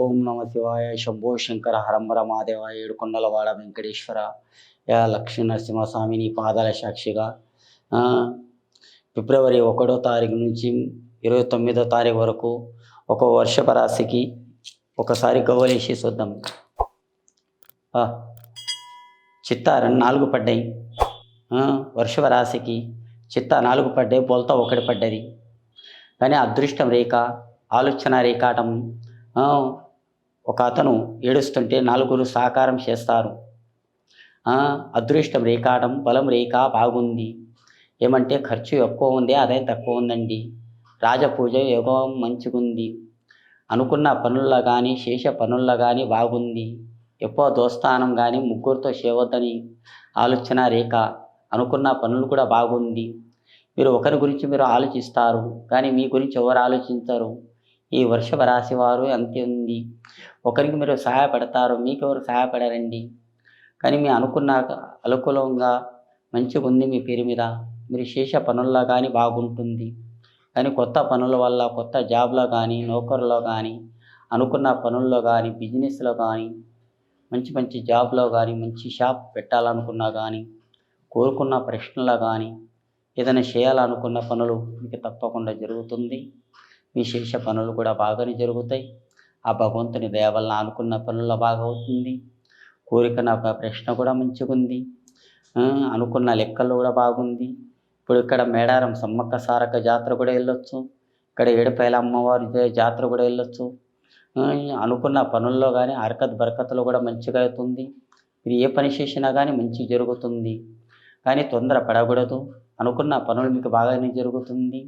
ఓం నమ శివాయ శంభో శంకర హరంబర మాదేవ ఏడుకొండలవాడ వెంకటేశ్వర. యా లక్ష్మీ నరసింహస్వామి నీ పాదాల సాక్షిగా. ఫిబ్రవరి ఒకటో తారీఖు నుంచి ఇరవై తొమ్మిదో తారీఖు వరకు ఒక వర్షప రాశికి ఒకసారి గవ్వలేసి చూద్దాం. చిత్త రెండు నాలుగు పడ్డాయి. వర్షపరాశికి వర్షప రాశికి చిత్త నాలుగు పడ్డాయి బోల్తా ఒకటి పడ్డది. కానీ అదృష్టం రేఖ ఆలోచన రేఖాటం ఒక అతను ఏడుస్తుంటే నలుగురు సహకారం చేస్తారు. అదృష్టం రేఖాటం బలం రేఖ బాగుంది. ఏమంటే ఖర్చు ఎక్కువ ఉంది ఆదాయం తక్కువ ఉందండి. రాజపూజ యోగం మంచిగుంది. అనుకున్న పనుల్లో కానీ శేష పనుల్లో కానీ బాగుంది. ఎక్కువ దోస్తానం కానీ ముగ్గురితో చేయవద్దని ఆలోచన రేఖ. అనుకున్న పనులు కూడా బాగుంది. మీరు ఒకరి గురించి మీరు ఆలోచిస్తారు కానీ మీ గురించి ఎవరు ఆలోచించరు. ఈ వృషభ రాశి వారు అంతే ఉంది? ఒకరికి మీరు సహాయపడతారు మీకు ఎవరు సహాయపడరండి? కానీ మీ అనుకున్న అనుకూలంగా మంచిగా ఉంది మీ పేరు మీద. మీరు శేష పనుల్లో కానీ బాగుంటుంది. కానీ కొత్త పనుల వల్ల కొత్త జాబ్లో కానీ నౌకర్లో కానీ అనుకున్న పనుల్లో కానీ బిజినెస్లో కానీ మంచి మంచి జాబ్లో కానీ మంచి షాప్ పెట్టాలనుకున్నా కానీ కోరుకున్న ప్రశ్నలో కానీ ఏదైనా చేయాలనుకున్న పనులు మీకు తప్పకుండా జరుగుతుంది. విశేష పనులు కూడా బాగానే జరుగుతాయి. ఆ భగవంతుని దయ వల్ల అనుకున్న పనుల్లో బాగా అవుతుంది కోరిక నా ప్రశ్న కూడా మంచిగా ఉంది అనుకున్న లెక్కలు కూడా బాగుంది. ఇప్పుడు ఇక్కడ మేడారం సమ్మక్క సారక్క జాతర కూడా వెళ్ళొచ్చు. ఇక్కడ ఏడుపైల అమ్మవారి జాతర కూడా వెళ్ళొచ్చు. అనుకున్న పనుల్లో కానీ హరకత్ బరకత్తులు కూడా మంచిగా అవుతుంది. మీరు ఏ పని చేసినా కానీ మంచి జరుగుతుంది. కానీ తొందర పడకూడదు అనుకున్న పనులు మీకు బాగానే జరుగుతుంది.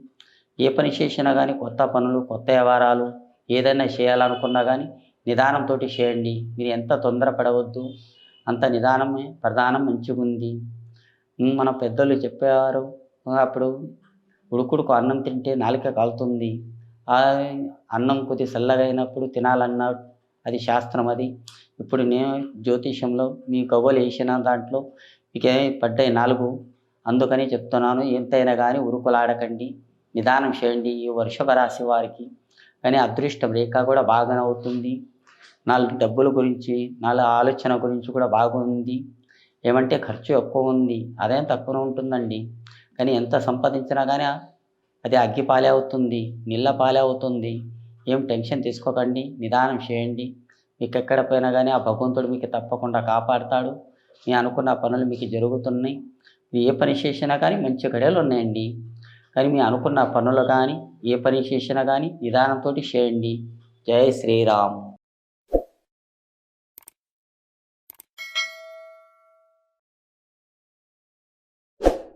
ఏ పని చేసినా కానీ కొత్త పనులు కొత్త వ్యవహారాలు ఏదైనా చేయాలనుకున్నా కానీ నిదానంతో చేయండి. మీరు ఎంత తొందర పడవద్దు అంత నిదానమే ప్రధానం మంచిగా ఉంది మన పెద్దలు చెప్పేవారు అప్పుడు ఉడుకుడుకు అన్నం తింటే నాలిక కాలుతుంది. అన్నం కొద్ది చల్లగా అయినప్పుడు తినాలన్నా అది శాస్త్రం అది. ఇప్పుడు నేను జ్యోతిషంలో మీ కవ్వలు వేసిన దాంట్లో మీకే పడ్డాయి నాలుగు. అందుకని చెప్తున్నాను ఎంతైనా కానీ ఉరుకులాడకండి. నిదానం చేయండి. ఈ వృషభ రాశి వారికి కానీ అదృష్టం రేఖ కూడా బాగానే అవుతుంది. నాలుగు డబ్బుల గురించి నాలుగు ఆలోచన గురించి కూడా బాగుంది. ఏమంటే ఖర్చు ఎక్కువ ఉంది. అదేం తక్కువ ఉంటుందండి. కానీ ఎంత సంపాదించినా కానీ అది అగ్గి పాలే అవుతుంది. నీళ్ళ పాలే అవుతుంది. ఏం టెన్షన్ తీసుకోకండి. నిదానం చేయండి. మీకు ఎక్కడ పోయినా కానీ ఆ భగవంతుడు మీకు తప్పకుండా కాపాడతాడు. మీ అనుకున్న పనులు మీకు జరుగుతున్నాయి. ఏ పని చేసినా కానీ మంచి గడియలు ఉన్నాయండి. కానీ మీ అనుకున్న పనులు కానీ ఏ పని చేసినా కానీ నిదానంతో చేయండి. జై శ్రీరామ్.